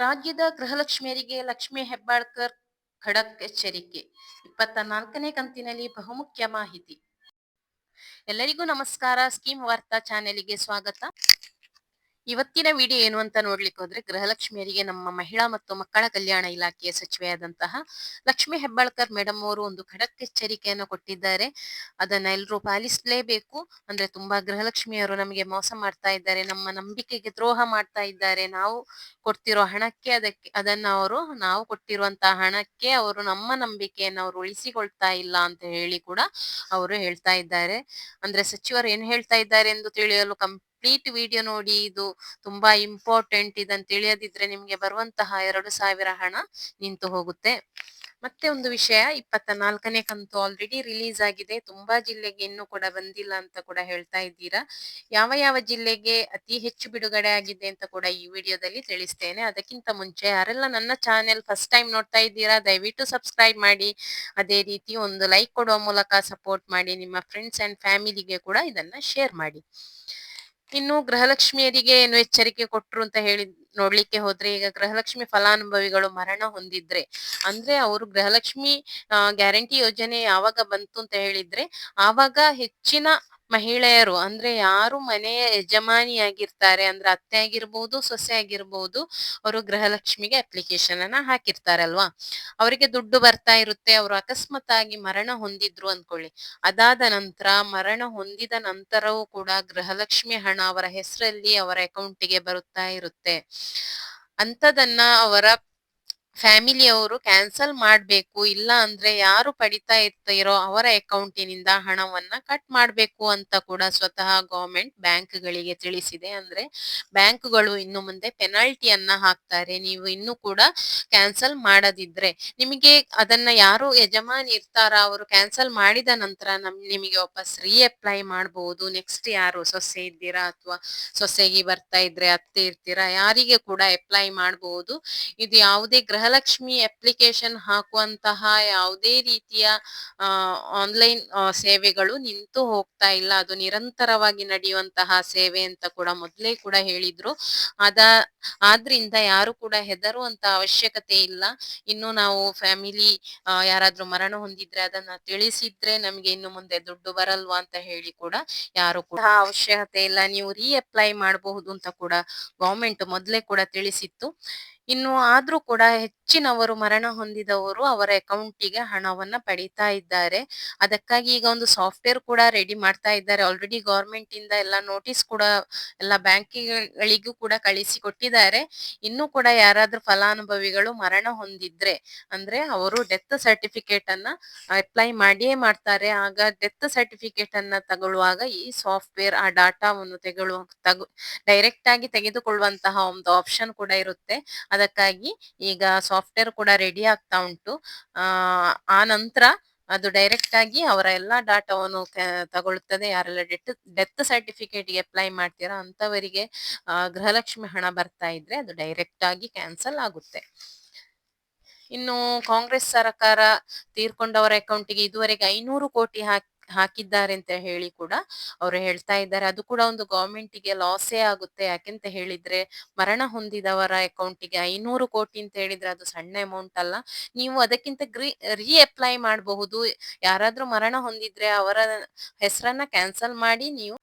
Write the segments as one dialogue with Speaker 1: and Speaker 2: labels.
Speaker 1: ರಾಜ್ಯದ ಗೃಹಲಕ್ಷ್ಮಿಯರಿಗೆ ಲಕ್ಷ್ಮಿ ಹೆಬ್ಬಾಳ್ಕರ್ ಖಡಕ್ ಎಚ್ಚರಿಕೆ. ಇಪ್ಪತ್ತ ನಾಲ್ಕನೇ ಕಂತಿನಲ್ಲಿ ಬಹುಮುಖ್ಯ ಮಾಹಿತಿ. ಎಲ್ಲರಿಗೂ ನಮಸ್ಕಾರ. ಸ್ಕೀಮ್ ವಾರ್ತಾ ಚಾನೆಲ್ಗೆ ಸ್ವಾಗತ. ಇವತ್ತಿನ ವಿಡಿಯೋ ಏನು ಅಂತ ನೋಡ್ಲಿಕ್ಕೆ ಹೋದ್ರೆ ಗೃಹಲಕ್ಷ್ಮಿಯರಿಗೆ ನಮ್ಮ ಮಹಿಳಾ ಮತ್ತು ಮಕ್ಕಳ ಕಲ್ಯಾಣ ಇಲಾಖೆಯ ಸಚಿವೆಯಾದಂತಹ ಲಕ್ಷ್ಮಿ ಹೆಬ್ಬಾಳ್ಕರ್ ಮೇಡಮ್ ಅವರು ಒಂದು ಖಡಕ್ ಎಚ್ಚರಿಕೆಯನ್ನು ಕೊಟ್ಟಿದ್ದಾರೆ. ಅದನ್ನ ಎಲ್ಲರೂ ಪಾಲಿಸಲೇಬೇಕು. ಅಂದ್ರೆ ತುಂಬಾ ಗೃಹಲಕ್ಷ್ಮಿಯವರು ನಮಗೆ ಮೋಸ ಮಾಡ್ತಾ ಇದ್ದಾರೆ. ನಮ್ಮ ನಂಬಿಕೆಗೆ ದ್ರೋಹ ಮಾಡ್ತಾ ಇದ್ದಾರೆ. ನಾವು ಕೊಡ್ತಿರೋ ಹಣಕ್ಕೆ ಅದಕ್ಕೆ, ಅದನ್ನ ಅವರು, ನಾವು ಕೊಟ್ಟಿರುವಂತಹ ಹಣಕ್ಕೆ ಅವರು ನಮ್ಮ ನಂಬಿಕೆಯನ್ನು ಅವರು ಉಳಿಸಿಕೊಳ್ತಾ ಇಲ್ಲ ಅಂತ ಹೇಳಿ ಕೂಡ ಅವರು ಹೇಳ್ತಾ ಇದ್ದಾರೆ. ಅಂದ್ರೆ ಸಚಿವರು ಏನ್ ಹೇಳ್ತಾ ಇದ್ದಾರೆ ಎಂದು ತಿಳಿಯಲು ಕಂಪ್ಲೀಟ್ ವಿಡಿಯೋ ನೋಡಿ ಇದು ತುಂಬಾ ಇಂಪಾರ್ಟೆಂಟ್ ಇದನ್ನು ತಿಳಿಯದಿದ್ರೆ ನಿಮ್ಗೆ ಬರುವಂತಹ ಎರಡು ಸಾವಿರ ಹಣ ನಿಂತು ಹೋಗುತ್ತೆ. ಮತ್ತೆ ಒಂದು ವಿಷಯ ಇಪ್ಪತ್ತ ನಾಲ್ಕನೇ ಕಂತು ಆಲ್ರೆಡಿ ರಿಲೀಸ್ ಆಗಿದೆ. ತುಂಬಾ ಜಿಲ್ಲೆಗೆ ಇನ್ನೂ ಕೂಡ ಬಂದಿಲ್ಲ ಅಂತ ಕೂಡ ಹೇಳ್ತಾ ಇದ್ದೀರಾ. ಯಾವ ಯಾವ ಜಿಲ್ಲೆಗೆ ಅತಿ ಹೆಚ್ಚು ಬಿಡುಗಡೆ ಆಗಿದೆ ಅಂತ ಕೂಡ ಈ ವಿಡಿಯೋದಲ್ಲಿ ತಿಳಿಸ್ತೇನೆ. ಅದಕ್ಕಿಂತ ಮುಂಚೆ ಯಾರೆಲ್ಲ ನನ್ನ ಚಾನೆಲ್ ಫಸ್ಟ್ ಟೈಮ್ ನೋಡ್ತಾ ಇದ್ದೀರಾ, ದಯವಿಟ್ಟು ಸಬ್ಸ್ಕ್ರೈಬ್ ಮಾಡಿ. ಅದೇ ರೀತಿ ಒಂದು ಲೈಕ್ ಕೊಡುವ ಮೂಲಕ ಸಪೋರ್ಟ್ ಮಾಡಿ. ನಿಮ್ಮ ಫ್ರೆಂಡ್ಸ್ ಅಂಡ್ ಫ್ಯಾಮಿಲಿಗೆ ಕೂಡ ಇದನ್ನ ಶೇರ್ ಮಾಡಿ. ಇನ್ನು ಗೃಹಲಕ್ಷ್ಮಿಯರಿಗೆ ಏನು ಎಚ್ಚರಿಕೆ ಕೊಟ್ರು ಅಂತ ಹೇಳಿ ನೋಡ್ಲಿಕ್ಕೆ ಹೋದ್ರೆ, ಈಗ ಗೃಹಲಕ್ಷ್ಮಿ ಫಲಾನುಭವಿಗಳು ಮರಣ ಹೊಂದಿದ್ರೆ, ಅಂದ್ರೆ ಅವರು ಗೃಹಲಕ್ಷ್ಮಿ ಗ್ಯಾರಂಟಿ ಯೋಜನೆ ಯಾವಾಗ ಬಂತು ಅಂತ ಹೇಳಿದ್ರೆ, ಆವಾಗ ಹೆಚ್ಚಿನ ಮಹಿಳೆಯರು ಅಂದ್ರೆ ಯಾರು ಮನೆಯ ಯಜಮಾನಿಯಾಗಿರ್ತಾರೆ ಅಂದ್ರೆ ಅತ್ತೆ ಆಗಿರ್ಬೋದು, ಸೊಸೆ ಆಗಿರ್ಬೋದು, ಅವರು ಗೃಹಲಕ್ಷ್ಮಿಗೆ ಅಪ್ಲಿಕೇಶನ್ ಅನ್ನ ಹಾಕಿರ್ತಾರಲ್ವಾ? ಅವರಿಗೆ ದುಡ್ಡು ಬರ್ತಾ ಇರುತ್ತೆ, ಅವರು ಅಕಸ್ಮಾತ್ ಆಗಿ ಮರಣ ಹೊಂದಿದ್ರು ಅನ್ಕೊಳ್ಳಿ. ಅದಾದ ನಂತರ ಮರಣ ಹೊಂದಿದ ನಂತರವೂ ಕೂಡ ಗೃಹಲಕ್ಷ್ಮಿ ಹಣ ಅವರ ಹೆಸರಲ್ಲಿ ಅವರ ಅಕೌಂಟಿಗೆ ಬರುತ್ತಾ ಇರುತ್ತೆ. ಅಂತದನ್ನ ಅವರ ಫ್ಯಾಮಿಲಿಯವರು ಕ್ಯಾನ್ಸಲ್ ಮಾಡಬೇಕು, ಇಲ್ಲ ಅಂದ್ರೆ ಯಾರು ಪಡಿತಾ ಇರ್ತೀರೋ ಅವರ ಅಕೌಂಟಿನಿಂದ ಹಣವನ್ನ ಕಟ್ ಮಾಡಬೇಕು ಅಂತ ಕೂಡ ಸ್ವತಃ ಗವರ್ಮೆಂಟ್ ಬ್ಯಾಂಕ್ಗಳಿಗೆ ತಿಳಿಸಿದೆ. ಅಂದ್ರೆ ಬ್ಯಾಂಕ್ಗಳು ಇನ್ನು ಮುಂದೆ ಪೆನಾಲ್ಟಿಯನ್ನ ಹಾಕ್ತಾರೆ. ನೀವು ಇನ್ನು ಕೂಡ ಕ್ಯಾನ್ಸಲ್ ಮಾಡದಿದ್ರೆ ನಿಮಗೆ ಅದನ್ನ ಯಾರು ಯಜಮಾನಿ ಇರ್ತಾರ, ಅವರು ಕ್ಯಾನ್ಸಲ್ ಮಾಡಿದ ನಂತರ ನಮ್, ನಿಮಗೆ ವಾಪಸ್ ರೀಅಪ್ಲೈ ಮಾಡಬಹುದು ನೆಕ್ಸ್ಟ್ ಯಾರು ಸೊಸೆ ಇದ್ದೀರಾ ಅಥವಾ ಸೊಸೆಗೆ ಬರ್ತಾ ಇದ್ರೆ ಅತ್ತೆ ಇರ್ತೀರಾ, ಯಾರಿಗೆ ಕೂಡ ಅಪ್ಲೈ ಮಾಡಬಹುದು ಇದು ಯಾವುದೇ ಗೃಹಲಕ್ಷ್ಮಿ ಅಪ್ಲಿಕೇಶನ್ ಹಾಕುವಂತಹ ಯಾವುದೇ ರೀತಿಯ ಆನ್ಲೈನ್ ಸೇವೆಗಳು ನಿಂತು ಹೋಗ್ತಾ ಇಲ್ಲ. ಅದು ನಿರಂತರವಾಗಿ ನಡೆಯುವಂತಹ ಸೇವೆ ಅಂತ ಕೂಡ ಮೊದಲೇ ಕೂಡ ಹೇಳಿದ್ರು. ಅದ, ಆದ್ರಿಂದ ಯಾರು ಕೂಡ ಹೆದರುವಂತ ಅವಶ್ಯಕತೆ ಇಲ್ಲ. ಇನ್ನು ನಾವು ಫ್ಯಾಮಿಲಿ ಯಾರಾದ್ರೂ ಮರಣ ಹೊಂದಿದ್ರೆ ಅದನ್ನ ತಿಳಿಸಿದ್ರೆ ನಮ್ಗೆ ಇನ್ನು ಮುಂದೆ ದುಡ್ಡು ಬರಲ್ವಾ ಅಂತ ಹೇಳಿ ಕೂಡ ಯಾರು ಕೂಡ ಅವಶ್ಯಕತೆ ಇಲ್ಲ. ನೀವು ರೀಅಪ್ಲೈ ಮಾಡಬಹುದು ಅಂತ ಕೂಡ ಗೌರ್ಮೆಂಟ್ ಮೊದಲೇ ಕೂಡ ತಿಳಿಸಿತ್ತು. ಇನ್ನು ಆದ್ರೂ ಕೂಡ ಹೆಚ್ಚಿನವರು ಮರಣ ಹೊಂದಿದವರು ಅವರ ಅಕೌಂಟಿಗೆ ಹಣವನ್ನ ಪಡೀತಾ ಇದ್ದಾರೆ. ಅದಕ್ಕಾಗಿ ಈಗ ಒಂದು ಸಾಫ್ಟ್ವೇರ್ ಕೂಡ ರೆಡಿ ಮಾಡ್ತಾ ಇದ್ದಾರೆ. ಆಲ್ರೆಡಿ ಗವರ್ಮೆಂಟ್ ಇಂದ ಎಲ್ಲ ನೋಟಿಸ್ ಕೂಡ ಎಲ್ಲ ಬ್ಯಾಂಕ್ಗಳಿಗೂ ಕೂಡ ಕಳಿಸಿ ಕೊಟ್ಟಿದ್ದಾರೆ. ಇನ್ನು ಕೂಡ ಯಾರಾದ್ರೂ ಫಲಾನುಭವಿಗಳು ಮರಣ ಹೊಂದಿದ್ರೆ ಅಂದ್ರೆ ಅವರು ಡೆತ್ ಸರ್ಟಿಫಿಕೇಟ್ ಅನ್ನ ಅಪ್ಲೈ ಮಾಡಿಯೇ ಮಾಡ್ತಾರೆ. ಆಗ ಡೆತ್ ಸರ್ಟಿಫಿಕೇಟ್ ಅನ್ನ ತಗೊಳ್ಳುವಾಗ ಈ ಸಾಫ್ಟ್ವೇರ್ ಆ ಡಾಟಾವನ್ನು ತೆಗೊಳ್ಳುವ ತಗೊ ಡೈರೆಕ್ಟ್ ಆಗಿ ತೆಗೆದುಕೊಳ್ಳುವಂತಹ ಒಂದು ಆಪ್ಷನ್ ಕೂಡ ಇರುತ್ತೆ. ಅದಕ್ಕಾಗಿ ಈಗ ಸಾಫ್ಟ್ವೇರ್ ಕೂಡ ರೆಡಿ ಆಗ್ತಾ ಉಂಟು. ಆ ನಂತರ ಅದು ಡೈರೆಕ್ಟ್ ಆಗಿ ಅವರ ಎಲ್ಲಾ ಡಾಟಾವನ್ನು ತಗೊಳ್ಳುತ್ತದೆ ಯಾರೆಲ್ಲ ಡೆತ್ ಡೆತ್ ಸರ್ಟಿಫಿಕೇಟ್ಗೆ ಅಪ್ಲೈ ಮಾಡ್ತೀರಾ ಅಂತವರಿಗೆ ಗೃಹಲಕ್ಷ್ಮಿ ಹಣ ಬರ್ತಾ ಇದ್ರೆ ಅದು ಡೈರೆಕ್ಟ್ ಆಗಿ ಕ್ಯಾನ್ಸಲ್ ಆಗುತ್ತೆ. ಇನ್ನು ಕಾಂಗ್ರೆಸ್ ಸರ್ಕಾರ ತೀರ್ಕೊಂಡವರ ಅಕೌಂಟಿಗೆ ಇದುವರೆಗೆ ಐನೂರು ಕೋಟಿ ಹಾಕಿ ಹಾಕಿದ್ದಾರೆ ಅಂತ ಹೇಳಿ ಕೂಡ ಅವರು ಹೇಳ್ತಾ ಇದ್ದಾರೆ. ಅದು ಕೂಡ ಒಂದು ಗವರ್ಮೆಂಟಿಗೆ ಲಾಸೇ ಆಗುತ್ತೆ. ಯಾಕೆಂತ ಹೇಳಿದ್ರೆ ಮರಣ ಹೊಂದಿದವರ ಅಕೌಂಟಿಗೆ ಐನೂರು ಕೋಟಿ ಅಂತ ಹೇಳಿದ್ರೆ ಅದು ಸಣ್ಣ ಅಮೌಂಟ್ ಅಲ್ಲ. ನೀವು ಅದಕ್ಕಿಂತ ರೀ ಅಪ್ಲೈ ಮಾಡಬಹುದು. ಯಾರಾದ್ರೂ ಮರಣ ಹೊಂದಿದ್ರೆ ಅವರ ಹೆಸರನ್ನ ಕ್ಯಾನ್ಸಲ್ ಮಾಡಿ ನೀವು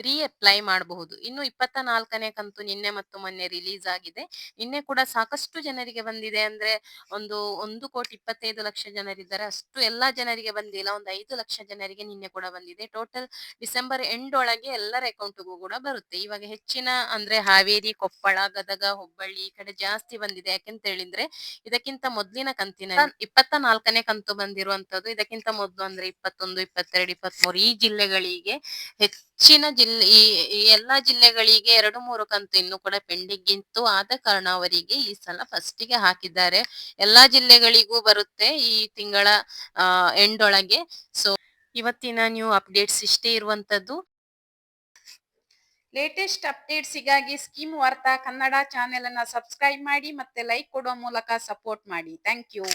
Speaker 1: ರೀಅಪ್ಲೈ ಮಾಡಬಹುದು. ಇನ್ನು ಇಪ್ಪತ್ತ ನಾಲ್ಕನೇ ಕಂತು ನಿನ್ನೆ ಮತ್ತು ಮೊನ್ನೆ ರಿಲೀಸ್ ಆಗಿದೆ. ನಿನ್ನೆ ಕೂಡ ಸಾಕಷ್ಟು ಜನರಿಗೆ ಬಂದಿದೆ ಅಂದ್ರೆ ಒಂದು ಒಂದು ಕೋಟಿ ಇಪ್ಪತ್ತೈದು ಲಕ್ಷ ಜನರಿದ್ದಾರೆ. ಅಷ್ಟು ಎಲ್ಲಾ ಜನರಿಗೆ ಬಂದಿಲ್ಲ. ಒಂದು ಐದು ಲಕ್ಷ ಜನರಿಗೆ ನಿನ್ನೆ ಕೂಡ ಬಂದಿದೆ. ಟೋಟಲ್ ಡಿಸೆಂಬರ್ ಎಂಡ್ ಒಳಗೆ ಎಲ್ಲರ ಅಕೌಂಟ್ಗೂ ಕೂಡ ಬರುತ್ತೆ. ಇವಾಗ ಹೆಚ್ಚಿನ ಅಂದ್ರೆ ಹಾವೇರಿ ಕೊಪ್ಪಳ ಗದಗ ಹುಬ್ಬಳ್ಳಿ ಈ ಕಡೆ ಜಾಸ್ತಿ ಬಂದಿದೆ. ಯಾಕೆಂತ ಹೇಳಿದ್ರೆ ಇದಕ್ಕಿಂತ ಮೊದಲಿನ ಕಂತಿನ ಇಪ್ಪತ್ತ ನಾಲ್ಕನೇ ಕಂತು ಬಂದಿರುವಂತದ್ದು ಇದಕ್ಕಿಂತ ಮೊದಲು ಅಂದ್ರೆ ಇಪ್ಪತ್ತೊಂದು ಇಪ್ಪತ್ತೆರಡು ಇಪ್ಪತ್ಮೂರು ಈ ಜಿಲ್ಲೆಗಳಿಗೆ ಹೆಚ್ಚಿನ ಜಿಲ್ಲೆ, ಈ ಈ ಎಲ್ಲಾ ಜಿಲ್ಲೆಗಳಿಗೆ ಎರಡು ಮೂರು ಕಂತು ಇನ್ನು ಕೂಡ ಪೆಂಡಿಂಗ್ ಇತ್ತು ಆದ ಕಾರಣ ಅವರಿಗೆ ಈ ಸಲ ಫಸ್ಟ್ಗೆ ಹಾಕಿದ್ದಾರೆ. ಎಲ್ಲಾ ಜಿಲ್ಲೆಗಳಿಗೂ ಬರುತ್ತೆ ಈ ತಿಂಗಳ ಎಂಡ್ ಒಳಗೆ ಸೊ ಇವತ್ತಿನ ನ್ಯೂ ಅಪ್ಡೇಟ್ಸ್ ಇಷ್ಟೇ ಇರುವಂತದ್ದು. ಲೇಟೆಸ್ಟ್ ಅಪ್ಡೇಟ್ಸಿಗಾಗಿ ಸ್ಕೀಮ್ ವಾರ್ತಾ ಕನ್ನಡ ಚಾನೆಲ್ ಅನ್ನ ಸಬ್ಸ್ಕ್ರೈಬ್ ಮಾಡಿ ಮತ್ತೆ ಲೈಕ್ ಕೊಡೋ ಮೂಲಕ ಸಪೋರ್ಟ್ ಮಾಡಿ. Thank you